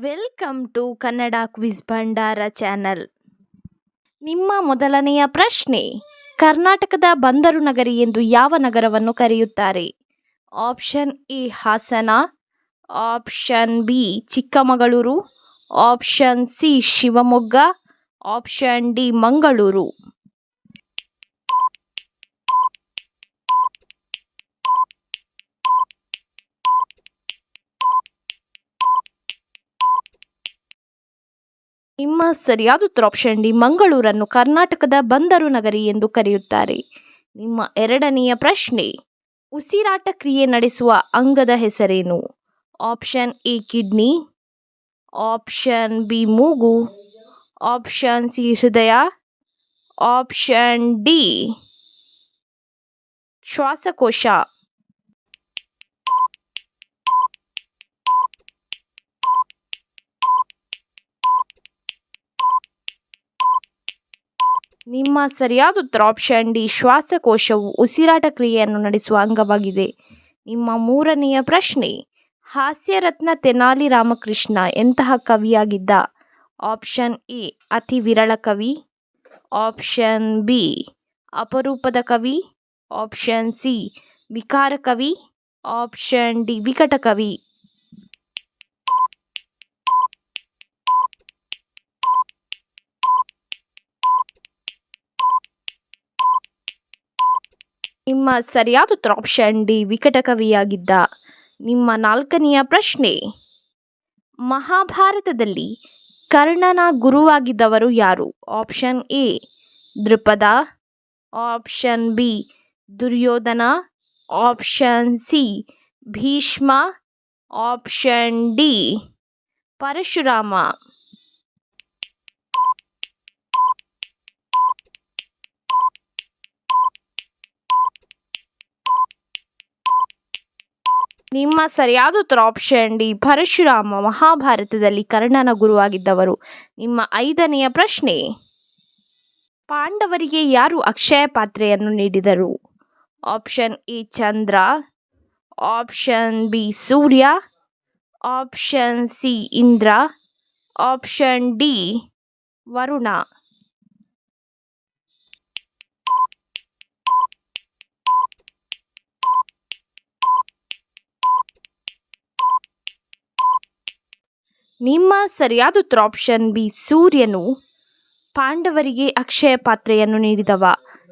Welcome to Kannada quiz Bhandara channel ನಿಮ್ಮ ಮೊದಲನೆಯ ಪ್ರಶ್ನೆ, ಕರ್ನಾಟಕದ ಬಂದರು ನಗರಿ ಎಂದು ಯಾವ ನಗರವನ್ನು ಕರೆಯುತ್ತಾರೆ? Option A, Hassan. Option B, Chikkamagaluru. Option C, Shivamogga. Option D, Mangaluru. ನಿಮ್ಮ ಸರಿಯಾದ ಉತ್ತರ ಆಪ್ಷನ್ ಡಿ ಮಂಗಳೂರನ್ನು ಕರ್ನಾಟಕದ ಬಂದರು ನಗರಿ ಎಂದು ಕರೆಯುತ್ತಾರೆ. ನಿಮ್ಮ ಎರಡನೆಯ ಪ್ರಶ್ನೆ, ಉಸಿರಾಟ ಕ್ರಿಯೆ ನಡೆಸುವ ಅಂಗದ ಹೆಸರೇನು? Option A, kidney option B, ಮೂಗು ಆಪ್ಷನ್ ಸಿ, ಹೃದಯ ಆಪ್ಷನ್ ಡಿ, ಶ್ವಾಸಕೋಶ. ನಿಮ್ಮ ಸರಿಯಾದ ಉತ್ತರ ಆಪ್ಷನ್ ಡಿ ಶ್ವಾಸಕೋಶವು ಉಸಿರಾಟ ಕ್ರಿಯೆಯನ್ನು ನಡೆಸುವ ಅಂಗವಾಗಿದೆ. ನಿಮ್ಮ ಮೂರನೆಯ ಪ್ರಶ್ನೆ, ಹಾಸ್ಯರತ್ನ ತೆನಾಲಿ ರಾಮಕೃಷ್ಣ ಎಂತಹ ಕವಿಯಾಗಿದ್ದ? ಆಪ್ಷನ್ ಎ, ಅತಿ ವಿರಳ ಕವಿ. ಆಪ್ಷನ್ ಬಿ, ಅಪರೂಪದ ಕವಿ. ಆಪ್ಷನ್ ಸಿ, ವಿಕಾರ ಕವಿ. ಆಪ್ಷನ್ ಡಿ, ವಿಕಟ ಕವಿ. ನಿಮ್ಮ ಸರಿಯಾದ ಉತ್ತರ ಆಪ್ಷನ್ ಡಿ ವಿಕಟ ಕವಿಯಾಗಿದ್ದ ನಿಮ್ಮ ನಾಲ್ಕನೆಯ ಪ್ರಶ್ನೆ. ಮಹಾಭಾರತದಲ್ಲಿ ಕರ್ಣನ ಗುರುವಾಗಿದ್ದವರು ಯಾರು? Option A Drupada option B Duryodhana. Option C Bhishma. Option D Parashurama. ನಿಮ್ಮ ಸರಿಯಾದ ಉತ್ತರ ಆಪ್ಷನ್ ಡಿ, ಪರಶುರಾಮ ಮಹಾಭಾರತದಲ್ಲಿ ಕರ್ಣನ ಗುರುವಾಗಿದ್ದವರು. ನಿಮ್ಮ ಐದನೆಯ ಪ್ರಶ್ನೆ. ಪಾಂಡವರಿಗೆ ಯಾರು ಅಕ್ಷಯ ಪಾತ್ರೆಯನ್ನು ನೀಡಿದರು? Option A, Chandra. Option B, Surya. Option C, Indra. Option D, Varuna. ನಿಮ್ಮ ಸರಿಯಾದ ಉತ್ತರ ಆಪ್ಷನ್ ಬಿ ಸೂರ್ಯನು ಪಾಂಡವರಿಗೆ ಅಕ್ಷಯ ಪಾತ್ರೆಯನ್ನು ನೀಡಿದವ.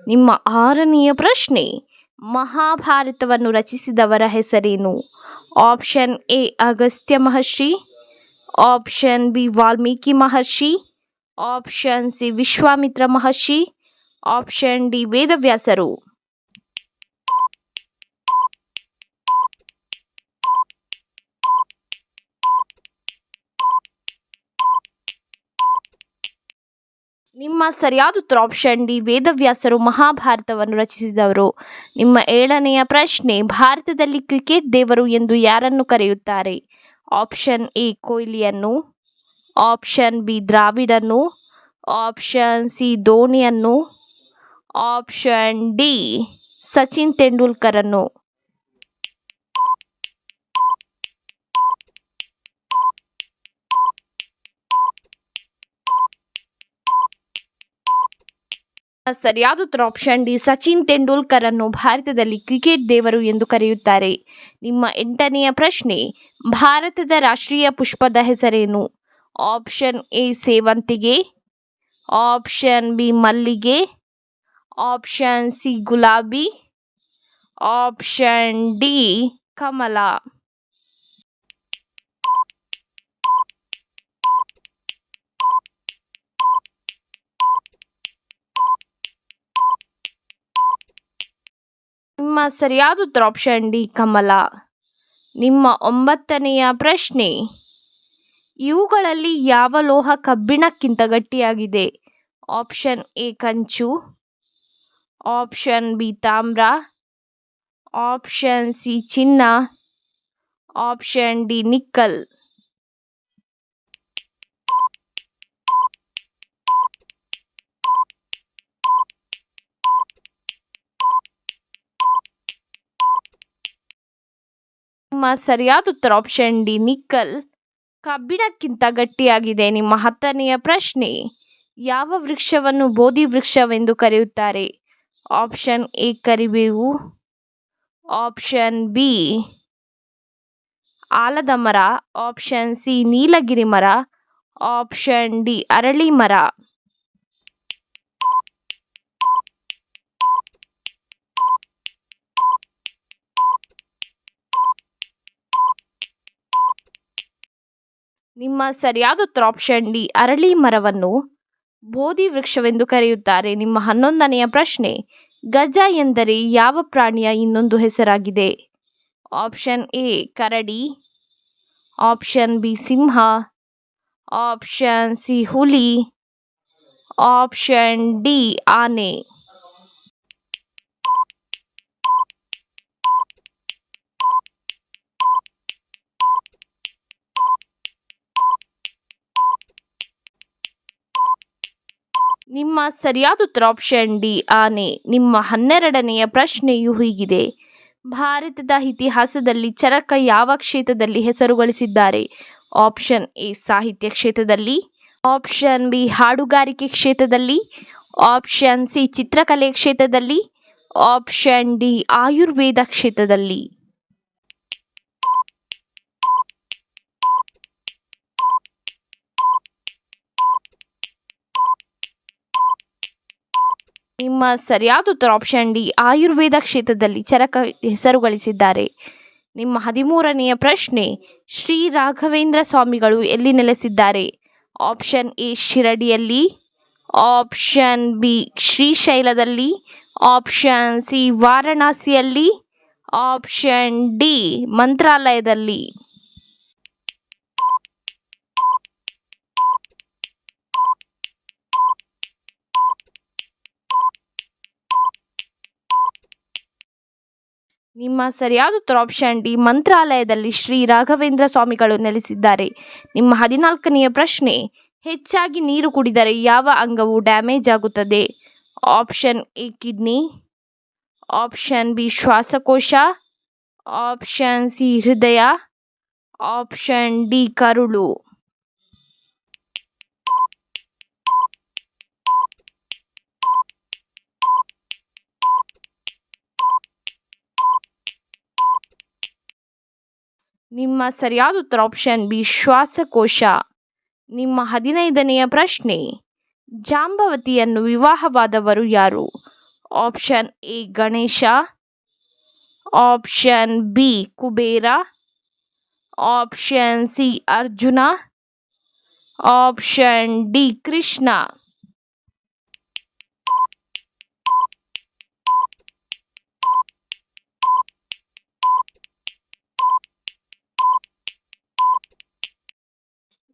ನಿಮ್ಮ ಆರನೆಯ ಪ್ರಶ್ನೆ, ಮಹಾಭಾರತವನ್ನು ರಚಿಸಿದವರ ಹೆಸರೇನು? Option A Agastya Maharshi. Option B Valmiki Maharshi. Option C Vishwamitra Maharshi. Option D ವೇದವ್ಯಾಸರು. ನಿಮ್ಮ ಸರಿಯಾದ ಉತ್ತರ ಆಪ್ಷನ್ ಡಿ ವೇದವ್ಯಾಸರು ಮಹಾಭಾರತವನ್ನು ರಚಿಸಿದವರು. ನಿಮ್ಮ ಏಳನೆಯ ಪ್ರಶ್ನೆ, ಭಾರತದಲ್ಲಿ ಕ್ರಿಕೆಟ್ ದೇವರು ಎಂದು ಯಾರನ್ನು ಕರೆಯುತ್ತಾರೆ? ಆಪ್ಷನ್ ಎ ಕೊಹ್ಲಿಯನ್ನು. ಆಪ್ಷನ್ ಬಿ ದ್ರಾವಿಡನ್ನು. ಆಪ್ಷನ್ ಸಿ ಧೋನಿಯನ್ನು. ಆಪ್ಷನ್ ಡಿ ಸಚಿನ್ ತೆಂಡೂಲ್ಕರನ್ನು. ಸರಿಯಾದ ಉತ್ತರ ಆಪ್ಷನ್ ಡಿ ಸಚಿನ್ ತೆಂಡೂಲ್ಕರ್ ಅನ್ನು ಭಾರತದಲ್ಲಿ ಕ್ರಿಕೆಟ್ ದೇವರು ಎಂದು ಕರೆಯುತ್ತಾರೆ. ನಿಮ್ಮ ಎಂಟನೆಯ ಪ್ರಶ್ನೆ, ಭಾರತದ ರಾಷ್ಟ್ರೀಯ ಪುಷ್ಪದ ಹೆಸರೇನು? ಆಪ್ಷನ್ ಎ ಸೇವಂತಿಗೆ. ಆಪ್ಷನ್ ಬಿ ಮಲ್ಲಿಗೆ. ಆಪ್ಷನ್ ಸಿ ಗುಲಾಬಿ. ಆಪ್ಷನ್ ಡಿ ಕಮಲ. ನಿಮ್ಮ ಸರಿಯಾದ ಉತ್ತರ ಆಪ್ಷನ್ ಡಿ ಕಮಲ. ನಿಮ್ಮ ಒಂಬತ್ತನೆಯ ಪ್ರಶ್ನೆ. ಇವುಗಳಲ್ಲಿ ಯಾವ ಲೋಹ ಕಬ್ಬಿಣಕ್ಕಿಂತ ಗಟ್ಟಿಯಾಗಿದೆ? ಆಪ್ಷನ್ ಎ ಕಂಚು. ಆಪ್ಷನ್ ಬಿ ತಾಮ್ರ. ಆಪ್ಷನ್ ಸಿ ಚಿನ್ನ. Option D nickel. ನಿಮ್ಮ ಸರಿಯಾದ ಉತ್ತರ ಆಪ್ಷನ್ ಡಿ ನಿಕ್ಕಲ್. ಕಬ್ಬಿಣಕ್ಕಿಂತ ಗಟ್ಟಿಯಾಗಿದೆ ನಿಮ್ಮ ಹತ್ತನೆಯ ಪ್ರಶ್ನೆ. ಯಾವ ವೃಕ್ಷವನ್ನು ಬೋಧಿ ವೃಕ್ಷವೆಂದು ಕರೆಯುತ್ತಾರೆ? ಆಪ್ಷನ್ ಎ ಕರಿಬೇವು. ಆಪ್ಷನ್ ಬಿ ಆಲದ ಮರ. ಆಪ್ಷನ್ ಸಿ ನೀಲಗಿರಿ ಮರ. ಆಪ್ಷನ್ ಡಿ ಅರಳಿ ಮರ. ನಿಮ್ಮ ಸರಿಯಾದ ಉತ್ತರ ಆಪ್ಷನ್ ಡಿ ಅರಳಿ ಮರವನ್ನು ಬೋಧಿ ವೃಕ್ಷವೆಂದು ಕರೆಯುತ್ತಾರೆ. ನಿಮ್ಮ ಹನ್ನೊಂದನೆಯ ಪ್ರಶ್ನೆ, ಗಜ ಎಂದರೆ ಯಾವ ಪ್ರಾಣಿಯ ಇನ್ನೊಂದು ಹೆಸರಾಗಿದೆ? ಆಪ್ಷನ್ ಎ ಕರಡಿ. ಆಪ್ಷನ್ ಬಿ ಸಿಂಹ. ಆಪ್ಷನ್ ಸಿ ಹುಲಿ. ಆಪ್ಷನ್ ಡಿ ಆನೆ. ನಿಮ್ಮ ಸರಿಯಾದ ಉತ್ತರ ಆಪ್ಷನ್ ಡಿ ಆನೆ. ನಿಮ್ಮ ಹನ್ನೆರಡನೆಯ ಪ್ರಶ್ನೆಯು ಹೀಗಿದೆ. ಭಾರತದ ಇತಿಹಾಸದಲ್ಲಿ ಚರಕ ಯಾವ ಕ್ಷೇತ್ರದಲ್ಲಿ ಹೆಸರು ಗಳಿಸಿದ್ದಾರೆ ಆಪ್ಷನ್ ಎ, ಸಾಹಿತ್ಯ ಕ್ಷೇತ್ರದಲ್ಲಿ. ಆಪ್ಷನ್ ಬಿ, ಹಾಡುಗಾರಿಕೆ ಕ್ಷೇತ್ರದಲ್ಲಿ. ಆಪ್ಷನ್ ಸಿ, ಚಿತ್ರಕಲೆ ಕ್ಷೇತ್ರದಲ್ಲಿ. ಆಪ್ಷನ್ ಡಿ, ಆಯುರ್ವೇದ ಕ್ಷೇತ್ರದಲ್ಲಿ. ನಿಮ್ಮ ಸರಿಯಾದ ಉತ್ತರ ಆಪ್ಷನ್ ಡಿ, ಆಯುರ್ವೇದ ಕ್ಷೇತ್ರದಲ್ಲಿ ಚರಕ ಹೆಸರು ಗಳಿಸಿದ್ದಾರೆ ನಿಮ್ಮ ಹದಿಮೂರನೆಯ ಪ್ರಶ್ನೆ, ಶ್ರೀ ರಾಘವೇಂದ್ರ ಸ್ವಾಮಿಗಳು ಎಲ್ಲಿ ನೆಲೆಸಿದ್ದಾರೆ? ಆಪ್ಷನ್ ಎ, ಶಿರಡಿಯಲ್ಲಿ ಆಪ್ಷನ್ ಬಿ, ಶ್ರೀಶೈಲದಲ್ಲಿ ಆಪ್ಷನ್ ಸಿ, ವಾರಣಾಸಿಯಲ್ಲಿ ಆಪ್ಷನ್ ಡಿ, ಮಂತ್ರಾಲಯದಲ್ಲಿ. ನಿಮ್ಮ ಸರಿಯಾದ ಉತ್ತರ ಆಪ್ಷನ್ ಡಿ ಮಂತ್ರಾಲಯದಲ್ಲಿ ಶ್ರೀ ರಾಘವೇಂದ್ರ ಸ್ವಾಮಿಗಳು ನೆಲೆಸಿದ್ದಾರೆ. ನಿಮ್ಮ ಹದಿನಾಲ್ಕನೆಯ ಪ್ರಶ್ನೆ, ಹೆಚ್ಚಾಗಿ ನೀರು ಕುಡಿದರೆ ಯಾವ ಅಂಗವು ಡ್ಯಾಮೇಜ್ ಆಗುತ್ತದೆ? Option A kidney option B ಶ್ವಾಸಕೋಶ. ಆಪ್ಷನ್ ಸಿ ಹೃದಯ. ಆಪ್ಷನ್ ಡಿ ಕರುಳು. ನಿಮ್ಮ ಸರಿಯಾದ ಉತ್ತರ ಆಪ್ಷನ್ ಬಿ ಶ್ವಾಸಕೋಶ. ನಿಮ್ಮ ಹದಿನೈದನೆಯ ಪ್ರಶ್ನೆ, ಜಾಂಬವತಿಯನ್ನು ವಿವಾಹವಾದವರು ಯಾರು? Option A Ganesha. Option B Kubera. Option C Arjuna. Option D Krishna.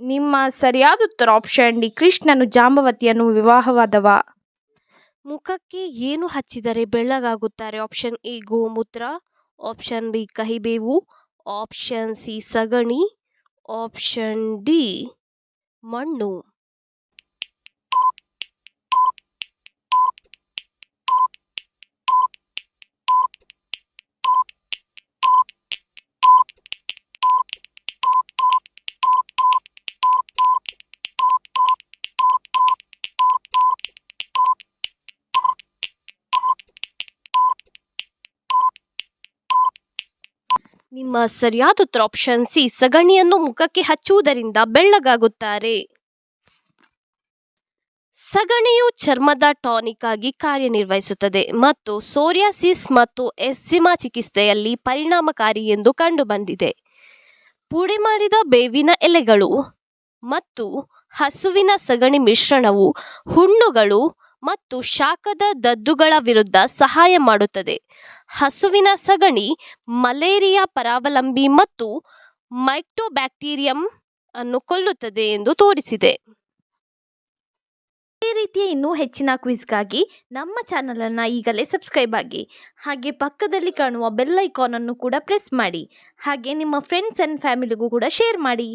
ನಿಮ್ಮ ಸರಿಯಾದ ಉತ್ತರ ಆಪ್ಷನ್ ಡಿ, ಕೃಷ್ಣನು ಜಾಂಬವತಿಯನ್ನು ವಿವಾಹವಾದವ. ಮುಖಕ್ಕೆ ಏನು ಹಚ್ಚಿದರೆ ಬೆಳ್ಳಗಾಗುತ್ತಾರೆ? ಆಪ್ಷನ್ ಎ, ಗೋಮೂತ್ರ. ಆಪ್ಷನ್ ಬಿ, ಕಹಿಬೇವು. ಆಪ್ಷನ್ ಸಿ, ಸಗಣಿ. ಆಪ್ಷನ್ ಡಿ, ಮಣ್ಣು. ನಿಮ್ಮ ಸರಿಯಾದ ಉತ್ತರ ಆಪ್ಷನ್ ಸಿ ಸಗಣಿಯನ್ನು ಮುಖಕ್ಕೆ ಹಚ್ಚುವುದರಿಂದ ಬೆಳ್ಳಗಾಗುತ್ತಾರೆ. ಸಗಣಿಯು ಚರ್ಮದ ಟಾನಿಕ್ ಆಗಿ ಕಾರ್ಯನಿರ್ವಹಿಸುತ್ತದೆ ಮತ್ತು ಸೋರಿಯಾಸಿಸ್ ಮತ್ತು ಎಸ್ಸಿಮಾ ಚಿಕಿತ್ಸೆಯಲ್ಲಿ ಪರಿಣಾಮಕಾರಿ ಎಂದು ಕಂಡುಬಂದಿದೆ. ಪುಡಿ ಮಾಡಿದ ಬೇವಿನ ಎಲೆಗಳು ಮತ್ತು ಹಸುವಿನ ಸಗಣಿ ಮಿಶ್ರಣವು ಹುಣ್ಣುಗಳು ಮತ್ತು ಶಾಖದ ದದ್ದುಗಳ ವಿರುದ್ಧ ಸಹಾಯ ಮಾಡುತ್ತದೆ. ಹಸುವಿನ ಸಗಣಿ, ಮಲೇರಿಯಾ ಪರಾವಲಂಬಿ ಮತ್ತು ಮೈಕ್ಟೋಬ್ಯಾಕ್ಟೀರಿಯಂ ಅನ್ನು ಕೊಲ್ಲುತ್ತದೆ ಎಂದು ತೋರಿಸಿದೆ. ಈ ರೀತಿಯ ಇನ್ನೂ ಹೆಚ್ಚಿನ ಕ್ವಿಜ್ಗಾಗಿ ನಮ್ಮ ಚಾನಲನ್ನು ಈಗಲೇ ಸಬ್ಸ್ಕ್ರೈಬ್ ಆಗಿ, ಹಾಗೆ ಪಕ್ಕದಲ್ಲಿ ಕಾಣುವ ಬೆಲ್ ಐಕಾನನ್ನು ಕೂಡ ಪ್ರೆಸ್ ಮಾಡಿ, ಹಾಗೆ ನಿಮ್ಮ ಫ್ರೆಂಡ್ಸ್ ಆ್ಯಂಡ್ ಫ್ಯಾಮಿಲಿಗೂ ಕೂಡ ಶೇರ್ ಮಾಡಿ.